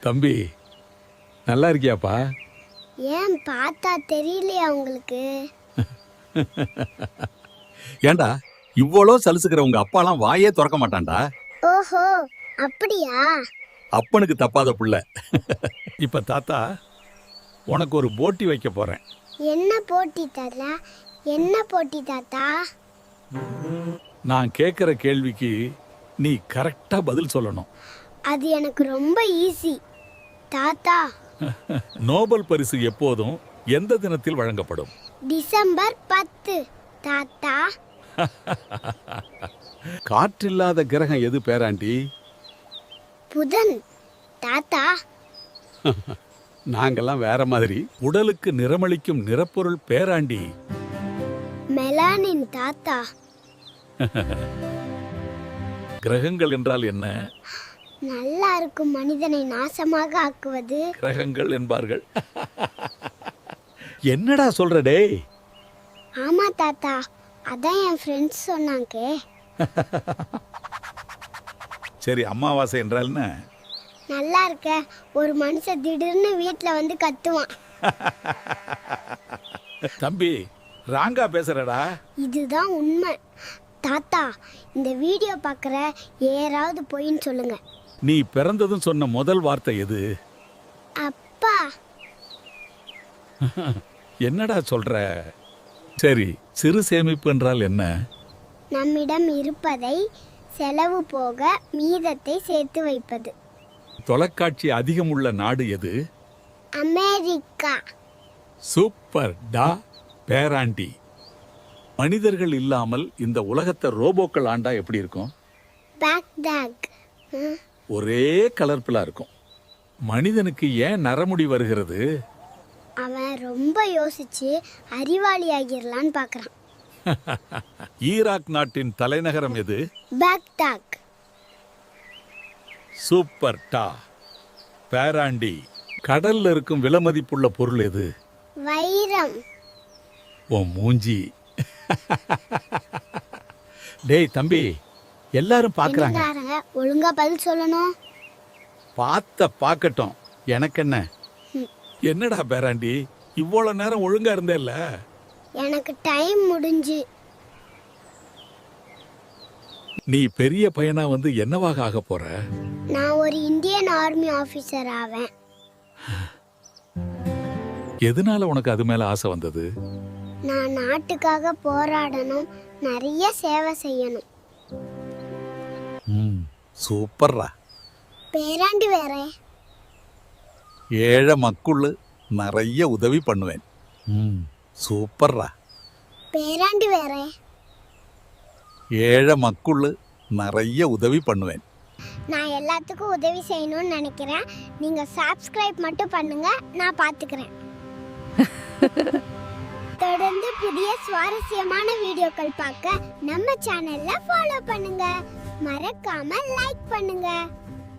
தம்பி நல்லா இருக்கியாப்பா? ஏன் பார்த்தா தெரியலையா உங்களுக்கு? ஏண்டா இவ்வளோ சலிசுக்கிற உங்க அப்பாலாம் வாயே திறக்க மாட்டான்டா? ஓஹோ அப்படியா? அப்பனுக்கு தப்பாத புள்ள. இப்ப தாத்தா உனக்கு ஒரு போட்டி வைக்க போறேன். என்ன போட்டி தாத்தா? என்ன போட்டி தாத்தா? நான் கேட்குற கேள்விக்கு நீ கரெக்டா பதில் சொல்லணும். அது எனக்கு ரொம்ப ஈஸி தாத்தா. நோபல் பரிசு எப்போதும் எந்த தினத்தில் வழங்கப்படும்? டிசம்பர் பத்து தாத்தா. காற்றில்லாத கிரகம் எது பேராண்டி? புதன் தாத்தா. நாங்கெல்லாம் வேற மாதிரி. உடலுக்கு நிறமளிக்கும் நிறப்பொருள் பேராண்டி. மெலானின் தாத்தா. கிரகங்கள் என்றால் என்ன? நல்லா இருக்கும் மனிதனை நாசமாக ஆக்குவது. கிரகங்கள் என்பார்கள். என்னடா சொல்ற டேய்? ஆமா தாத்தா அதான் என் ஃப்ரெண்ட்ஸ் சொன்னாங்க. சரி அமாவாசை என்றால் என்ன? நல்லா இருக்க ஒரு மனுஷன் திடீர்னு வீட்டில் வந்து கத்துவான். தம்பி ராங்கா பேசுறடா. இதுதான் உண்மை. தாத்தா இந்த வீடியோ பார்க்குற ஏறாவது பொய்ன்னு சொல்லுங்க. நீ பிறந்ததும் சொன்ன முதல் வார்த்தை எது? அப்பா. என்னடா சொல்ற? சரி சிறு சேமிப்பு என்றால் என்ன? நம்மிடம் இருப்பதை செலவு போக மீதத்தை சேர்த்து வைப்பது. தொலைக்காட்சி அதிகம் உள்ள நாடு எது? அமெரிக்கா. சூப்பர் டா பேராண்டி. மனிதர்கள் இல்லாமல் இந்த உலகத்தை ரோபோக்கள் ஆண்டா எப்படி இருக்கும்? பேக்டாக். ஒரே கலர்ஃபுல்லா இருக்கும். மனிதனுக்கு ஏன் நரமுடி வருகிறது? அவன் ரொம்ப யோசிச்சு அறிவாளி ஆகிடலான்னு பார்க்குறான் ஈராக் நாட்டின் தலைநகரம் எது? பேக்டாக் சூப்பர் டா. பேராண்டி கடல்ல இருக்கும் விலைமதிப்புள்ள பொருள் எது? வைரம். உன் மூஞ்சி. டேய் தம்பி எல்லாரும் பார்க்கறாங்க ஒழுங்கா பதில் சொல்லணும். பார்த்த பார்க்கட்டும். எனக்கு என்ன ம். என்னடா பேராண்டி? இவ்வளவு நேரம் ஒழுங்கா இருந்தேல்ல? எனக்கு டைம் முடிஞ்சு. நீ பெரிய பையனா வந்து என்னவாக ஆக போற? நான் ஒரு இந்தியன் ஆர்மி ஆஃபீஸர் ஆவேன். எதனால உனக்கு அது மேல ஆசை வந்தது? நான் நாட்டுக்காக போராடணும். நிறைய சேவை செய்யணும். சூப்பர்ரா பேராண்டி வேற ஏழை மக்குள்ளு நிறைய உதவி பண்ணுவேன் ம், சூப்பர்ரா பேராண்டி வேற ஏழை மக்குள்ளு நிறைய உதவி பண்ணுவேன் நான் எல்லாத்துக்கும் உதவி செய்யணும்னு நினைக்கிறேன் நீங்க சப்ஸ்கிரைப் மட்டும் பண்ணுங்க நான் பாத்துக்கிறேன் தொடர்ந்து புதிய சுவாரஸ்யமான வீடியோக்கள் பார்க்க நம்ம சேனல்ல ஃபாலோ பண்ணுங்க. மறக்காம லைக் பண்ணுங்க.